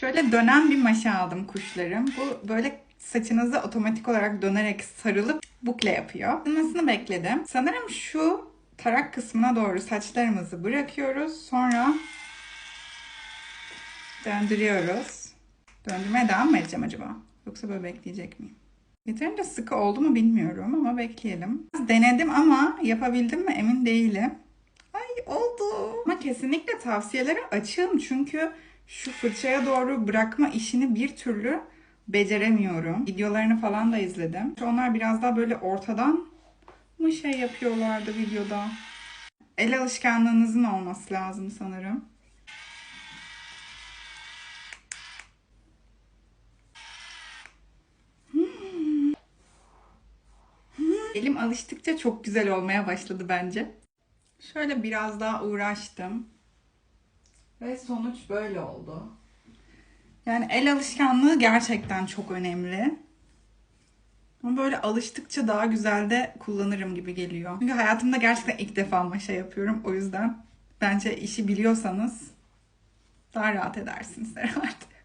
Şöyle dönen bir maşa aldım kuşlarım. Bu böyle saçınızı otomatik olarak dönerek sarılıp bukle yapıyor. Isınmasını bekledim. Sanırım şu tarak kısmına doğru saçlarımızı bırakıyoruz. Sonra döndürüyoruz. Döndürmeye devam mı edeceğim acaba? Yoksa böyle bekleyecek miyim? Yeterince sıkı oldu mu bilmiyorum ama bekleyelim. Denedim ama yapabildim mi emin değilim. Ay oldu. Ama kesinlikle tavsiyelere açığım çünkü şu fırçaya doğru bırakma işini bir türlü beceremiyorum. Videolarını falan da izledim. Onlar biraz daha böyle ortadan mı şey yapıyorlardı videoda. El alışkanlığınızın olması lazım sanırım. Elim alıştıkça çok güzel olmaya başladı bence. Şöyle biraz daha uğraştım. Ve sonuç böyle oldu. Yani el alışkanlığı gerçekten çok önemli. Ama böyle alıştıkça daha güzel de kullanırım gibi geliyor. Çünkü hayatımda gerçekten ilk defa maşa yapıyorum. O yüzden bence işi biliyorsanız daha rahat edersiniz herhalde.